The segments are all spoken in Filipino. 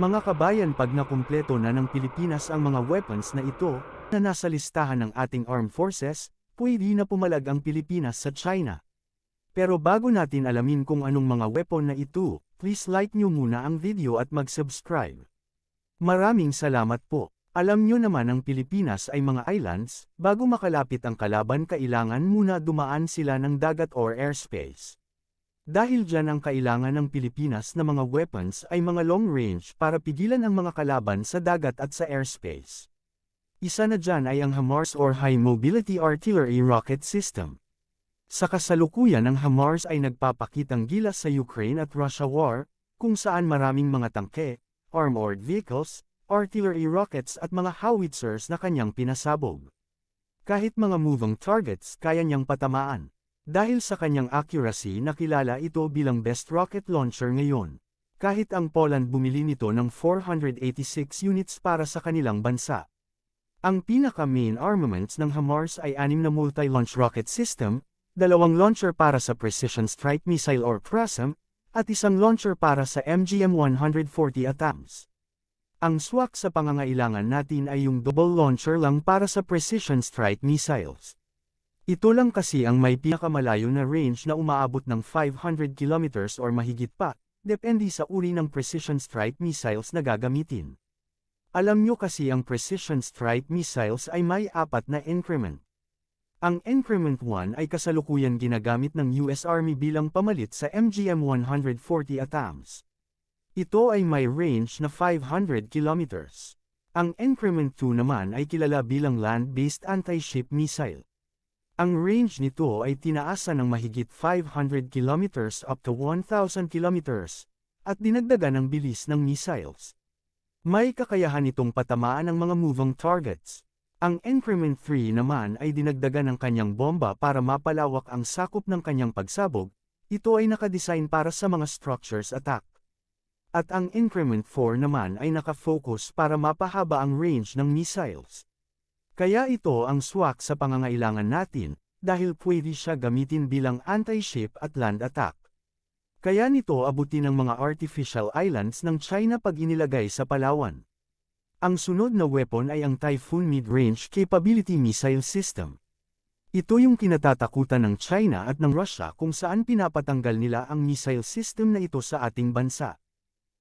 Mga kabayan pag nakumpleto na ng Pilipinas ang mga weapons na ito, na nasa listahan ng ating armed forces, pwede na pumalag ang Pilipinas sa China. Pero bago natin alamin kung anong mga weapon na ito, please like nyo muna ang video at mag-subscribe. Maraming salamat po. Alam nyo naman ang Pilipinas ay mga islands, bago makalapit ang kalaban kailangan muna dumaan sila ng dagat or airspace. Dahil dyan ang kailangan ng Pilipinas na mga weapons ay mga long range para pigilan ang mga kalaban sa dagat at sa airspace. Isa na dyan ay ang HIMARS or High Mobility Artillery Rocket System. Sa kasalukuyan ang HIMARS ay nagpapakitang gilas sa Ukraine at Russia war, kung saan maraming mga tangke, armored vehicles, artillery rockets at mga howitzers na kanyang pinasabog. Kahit mga moving targets kaya niyang patamaan. Dahil sa kanyang accuracy nakilala ito bilang best rocket launcher ngayon. Kahit ang Poland bumili nito ng 486 units para sa kanilang bansa. Ang pinaka-main armaments ng HIMARS ay anim na multi-launch rocket system, dalawang launcher para sa Precision Strike Missile or PRASM, at isang launcher para sa MGM-140 ATAMS. Ang swak sa pangangailangan natin ay yung double launcher lang para sa precision strike missiles. Ito lang kasi ang may pinakamalayo na range na umaabot ng 500 kilometers or mahigit pa, depende sa uri ng precision strike missiles na gagamitin. Alam nyo kasi ang precision strike missiles ay may apat na increment. Ang Increment 1 ay kasalukuyan ginagamit ng US Army bilang pamalit sa MGM-140 ATAMS. Ito ay may range na 500 kilometers. Ang Increment 2 naman ay kilala bilang land-based anti-ship missile. Ang range nito ay tinaasan ng mahigit 500 kilometers up to 1,000 kilometers, at dinagdagan ng bilis ng missiles. May kakayahan itong patamaan ng mga moving targets. Ang Increment 3 naman ay dinagdagan ng kanyang bomba para mapalawak ang sakop ng kanyang pagsabog, ito ay nakadesign para sa mga structures attack. At ang Increment 4 naman ay nakafocus para mapahaba ang range ng missiles. Kaya ito ang swak sa pangangailangan natin, dahil pwede siya gamitin bilang anti-ship at land attack. Kaya nito abutin ng mga artificial islands ng China pag inilagay sa Palawan. Ang sunod na weapon ay ang Typhoon Mid-Range Capability Missile System. Ito yung kinatatakutan ng China at ng Russia kung saan pinapatanggal nila ang missile system na ito sa ating bansa.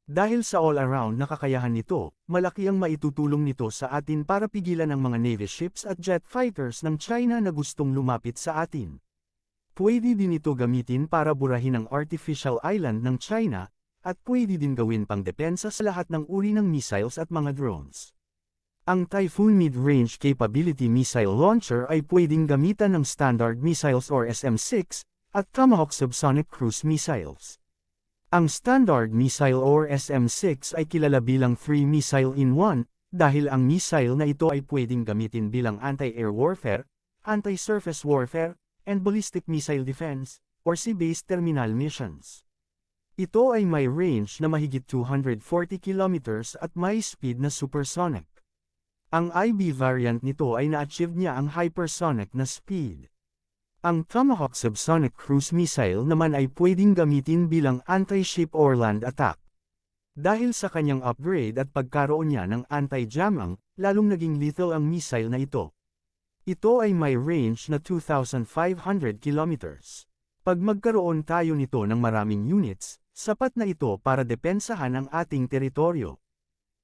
Dahil sa all-around na kakayahan nito, malaki ang maitutulong nito sa atin para pigilan ang mga Navy ships at jet fighters ng China na gustong lumapit sa atin. Pwede din ito gamitin para burahin ang artificial island ng China, at pwede din gawin pang depensa sa lahat ng uri ng missiles at mga drones. Ang Typhoon Mid-Range Capability Missile Launcher ay pwedeng gamitan ng Standard Missiles or SM-6, at Tomahawk Subsonic Cruise Missiles. Ang Standard Missile or SM-6 ay kilala bilang 3 missile in 1, dahil ang missile na ito ay pwedeng gamitin bilang anti-air warfare, anti-surface warfare, and ballistic missile defense, or sea-based terminal missions. Ito ay may range na mahigit 240 kilometers at may speed na supersonic. Ang IB variant nito ay na-achieve niya ang hypersonic na speed. Ang Tomahawk Subsonic Cruise Missile naman ay pwedeng gamitin bilang anti-ship or land attack. Dahil sa kanyang upgrade at pagkaroon niya ng anti-jamming, lalong naging lethal ang missile na ito. Ito ay may range na 2,500 kilometers. Pag magkaroon tayo nito ng maraming units, sapat na ito para depensahan ang ating teritoryo.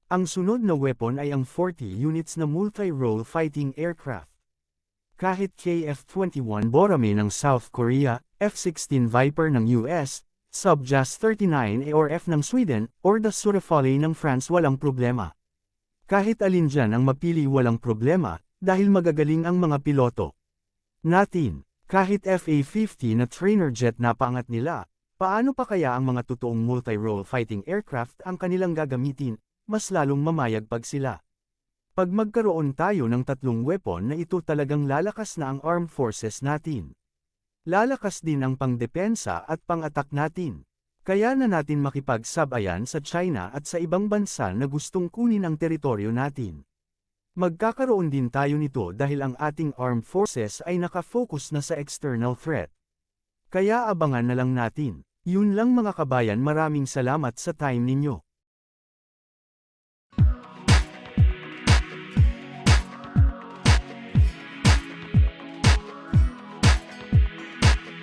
Ang sunod na weapon ay ang 40 units na multi-role fighting aircraft. Kahit KF-21 Borame ng South Korea, F-16 Viper ng US, Subjas 39 AORF ng Sweden, or the Surafale ng France walang problema. Kahit alin dyan ang mapili walang problema, dahil magagaling ang mga piloto. Natin, kahit FA-50 na trainer jet na paangat nila, paano pa kaya ang mga totoong multi-role fighting aircraft ang kanilang gagamitin, mas lalong mamayag pag sila. Pag magkaroon tayo ng tatlong weapon na ito talagang lalakas na ang armed forces natin. Lalakas din ang pangdepensa at pang-attack natin. Kaya na natin makipag-sabayan sa China at sa ibang bansa na gustong kunin ang teritoryo natin. Magkakaroon din tayo nito dahil ang ating armed forces ay nakafocus na sa external threat. Kaya abangan na lang natin. Yun lang mga kabayan maraming salamat sa time ninyo.